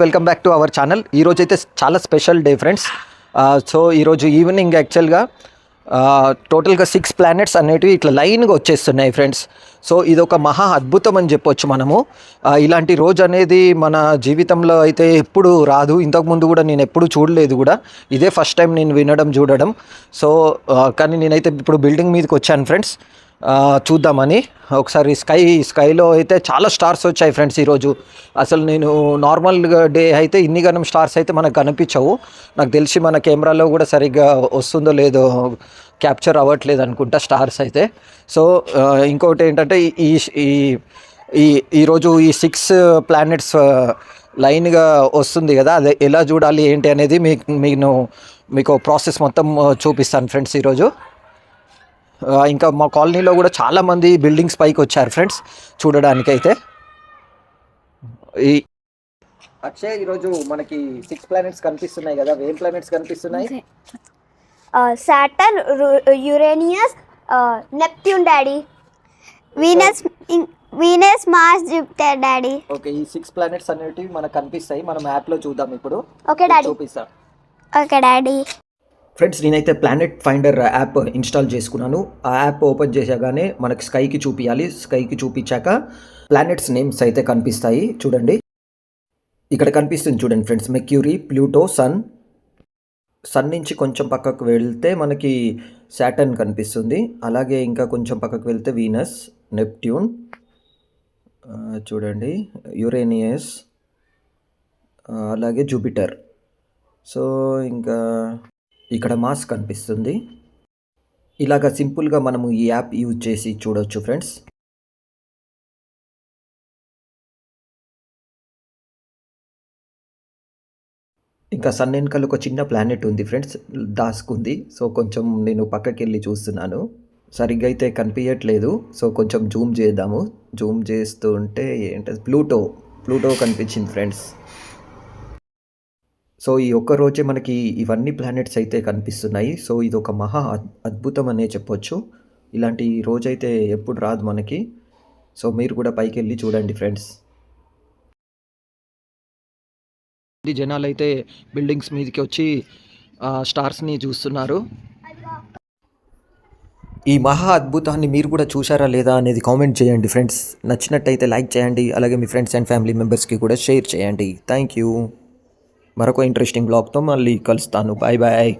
Welcome back to our channel ఈరోజు అయితే చాలా స్పెషల్ డే ఫ్రెండ్స్ సో ఈరోజు ఈవినింగ్ యాక్చువల్గా టోటల్గా సిక్స్ ప్లానెట్స్ అనేటివి ఇట్లా లైన్గా వచ్చేస్తున్నాయి ఫ్రెండ్స్. సో ఇది ఒక మహా అద్భుతం అని చెప్పొచ్చు మనము. ఇలాంటి రోజు అనేది మన జీవితంలో అయితే ఎప్పుడు రాదు. ఇంతకుముందు కూడా నేను ఎప్పుడు చూడలేదు కూడా. ఇదే ఫస్ట్ టైం నేను వినడం చూడడం. సో కానీ నేనైతే ఇప్పుడు బిల్డింగ్ మీదకి వచ్చాను ఫ్రెండ్స్. చూద్దామని. ఒకసారి స్కై స్కైలో అయితే చాలా స్టార్స్ వచ్చాయి ఫ్రెండ్స్ ఈరోజు. అసలు నేను నార్మల్ డే అయితే ఇన్ని గనం స్టార్స్ అయితే మనకు కనిపించవు. నాకు తెలిసి మన కెమెరాలో కూడా సరిగ్గా వస్తుందో లేదో క్యాప్చర్ అవ్వట్లేదు అనుకుంటా స్టార్స్ అయితే. సో ఇంకొకటి ఏంటంటే ఈ ఈ ఈ ఈరోజు ఈ సిక్స్ ప్లానెట్స్ లైన్గా వస్తుంది కదా అది ఎలా చూడాలి ఏంటి అనేది మీకు నేను మీకు ప్రాసెస్ మొత్తం చూపిస్తాను ఫ్రెండ్స్ ఈరోజు. ఇంకా మా కాలనీలో కూడా చాలా మంది బిల్డింగ్స్ పైకి వచ్చారు ఫ్రెండ్స్ చూడడానికి అయితే ఈ అక్షయ్ ఈరోజు మనకి సిక్స్ ప్లానెట్స్ కనిపిస్తున్నాయి కదా ఏం ప్లానెట్స్ కనిపిస్తున్నాయి? Saturn Uranus Neptune daddy. Venus Venus Mars Jupiter daddy. Okay ఈ సిక్స్ ప్లానెట్స్ అనేటివి మనకు కనిపిస్తాయి. మనం యాప్లో చూద్దాం ఇప్పుడు. Okay daddy. చూపిస్తా. Okay daddy. ఫ్రెండ్స్ నేనైతే ప్లానెట్ ఫైండర్ యాప్ ఇన్స్టాల్ చేసుకున్నాను. ఆ యాప్ ఓపెన్ చేసాగానే మనకి స్కైకి చూపించాలి స్కైకి చూపించాక ప్లానెట్స్ నేమ్స్ అయితే కనిపిస్తాయి. చూడండి. ఇక్కడ కనిపిస్తుంది చూడండి friends mercury Pluto sun sun నుంచి కొంచెం పక్కకు వెళ్తే మనకి శాటర్న్ కనిపిస్తుంది. అలాగే ఇంకా కొంచెం పక్కకు వెళ్తే వీనస్ నెప్ట్యూన్ చూడండి. యురేనియస్ అలాగే జూపిటర్ సో ఇంకా ఇక్కడ మాస్ కనిపిస్తుంది. ఇలాగ సింపుల్గా మనము ఈ యాప్ యూజ్ చేసి చూడొచ్చు ఫ్రెండ్స్. ఇంకా సన్ వెనకాల ఒక చిన్న ప్లానెట్ ఉంది ఫ్రెండ్స్ దాసుకుంది. సో కొంచెం నేను పక్కకి వెళ్ళి చూస్తున్నాను. సరిగ్గా అయితే కనిపించట్లేదు సో కొంచెం జూమ్ చేద్దాము. జూమ్ చేస్తూ ఉంటే ఏంటది? ప్లూటో. ప్లూటో కనిపించింది ఫ్రెండ్స్. సో ఈ ఒక్క రోజే మనకి ఇవన్నీ ప్లానెట్స్ అయితే కనిపిస్తున్నాయి. సో ఇది ఒక మహా అద్- అద్భుతం అనే చెప్పొచ్చు. ఇలాంటి రోజైతే ఎప్పుడు రాదు మనకి. సో మీరు కూడా పైకి వెళ్ళి చూడండి ఫ్రెండ్స్ జనాలు అయితే బిల్డింగ్స్ మీదకి వచ్చి స్టార్స్ని చూస్తున్నారు. ఈ మహా అద్భుతాన్ని మీరు కూడా చూసారా లేదా అనేది కామెంట్ చేయండి ఫ్రెండ్స్ నచ్చినట్టయితే లైక్ చేయండి. అలాగే మీ ఫ్రెండ్స్ అండ్ ఫ్యామిలీ మెంబర్స్కి కూడా షేర్ చేయండి. థ్యాంక్ యూ మరొక ఇంట్రెస్టింగ్ బ్లాగ్తో మళ్ళీ కలుస్తాను. Bye bye